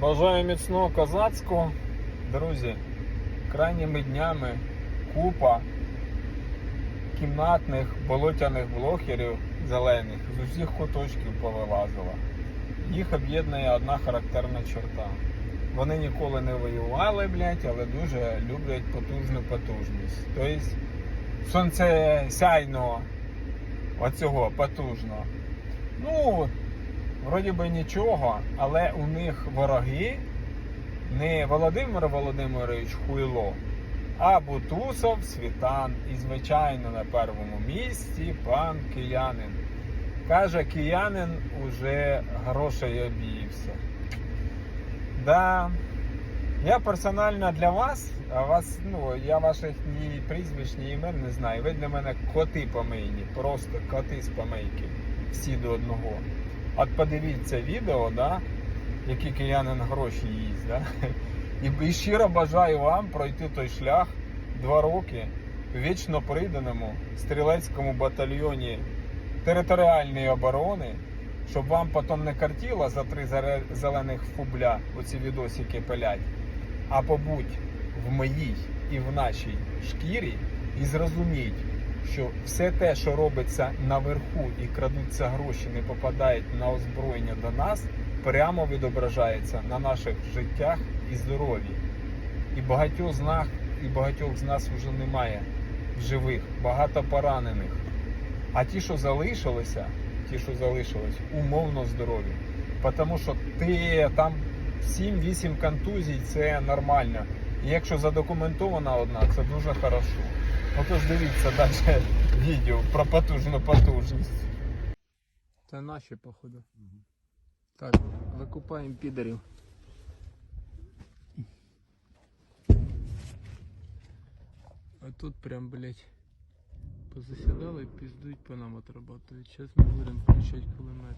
Бажаю міцного козацького. Друзі, крайніми днями купа кімнатних болотяних блогерів зелених з усіх куточків повилазила. Їх об'єднує одна характерна черта. Вони ніколи не воювали, блядь, але дуже люблять потужну потужність. Тобто сонцесяйного оцього потужного. Ну, вроді би нічого, але у них вороги не Володимир Володимирович Хуйло, а Бутусов Світан. І, звичайно, на першому місці пан киянин. Каже, киянин уже грошей об'ївся. Да. Я персонально для вас, а вас, ну, я ваших ні прізвищ, ні імен не знаю. Ви для мене коти помийні, просто коти з помийки. Всі до одного. От подивіться відео, да, які киянин гроші їсть. Да? І, щиро бажаю вам пройти той шлях два роки в вічно приданому стрілецькому батальйоні територіальної оборони, щоб вам потім не картіло за три зелених фубля оці відосики пилять, а побудь в моїй і в нашій шкірі і зрозуміть, що все те, що робиться наверху і крадуться гроші, не попадають на озброєння до нас, прямо відображається на наших життях і здоров'ї. І багатьох з нас, і багатьох з нас вже немає живих, багато поранених. А ті, що залишилися, ті, що залишились, умовно здорові. Тому що ти там 7-8 контузій це нормально. І якщо задокументована одна, це дуже хорошо. Отож дивіться далі відео про потужну потужність. Це наші, походу. Так, викупаємо підарів. А тут прям, блять, позасідали і піздують по нам отрабатують. Зараз ми будемо включати кулемет.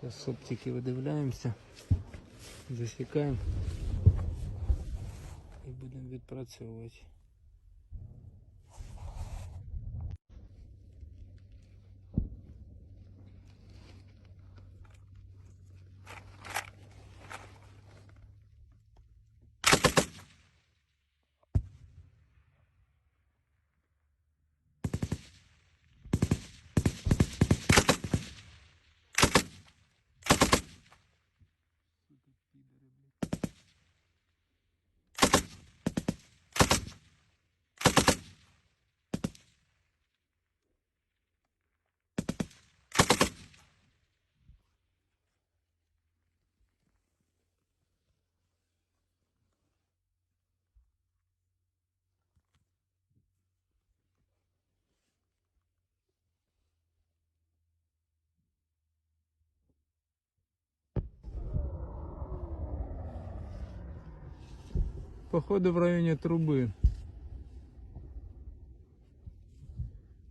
Зараз з оптики видивляємося, Засікаємо і будемо відпрацьовувати. Походу в районі труби.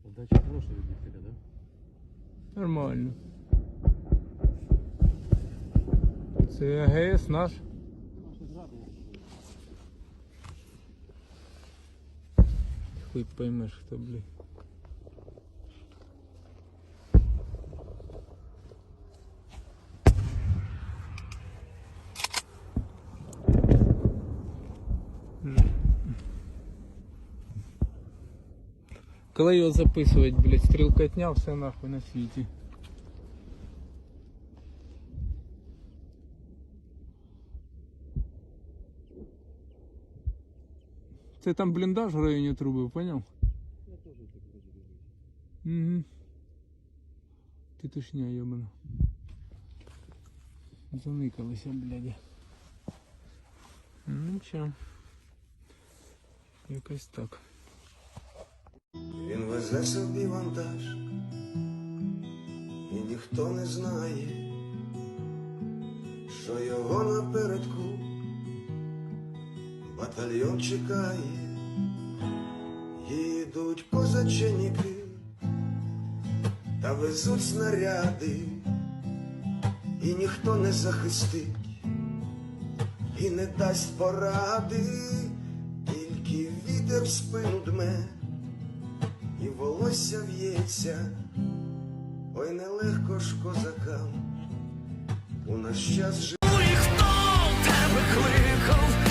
Удача хорошая родителя, да? Нормально. Це АГС наш. Хуй поймеш хто, блін. Коли його записувати, блядь, стрілкотня, все нахуй на світі. Це там бліндаж в районі труби, поняв? Я тоже так вроде бы. Угу. Петушня ебана. Заникалися, блядь. Ну чо. Якось так. Везе собі вантаж, і ніхто не знає, що його напередку батальйон чекає, їдуть козаченіки та везуть снаряди, і ніхто не захистить, і не дасть поради, тільки вітер в спину дме і волосся в'ється, Ой, нелегко ж козакам у наш час жити. Ну і хто тебе кликав?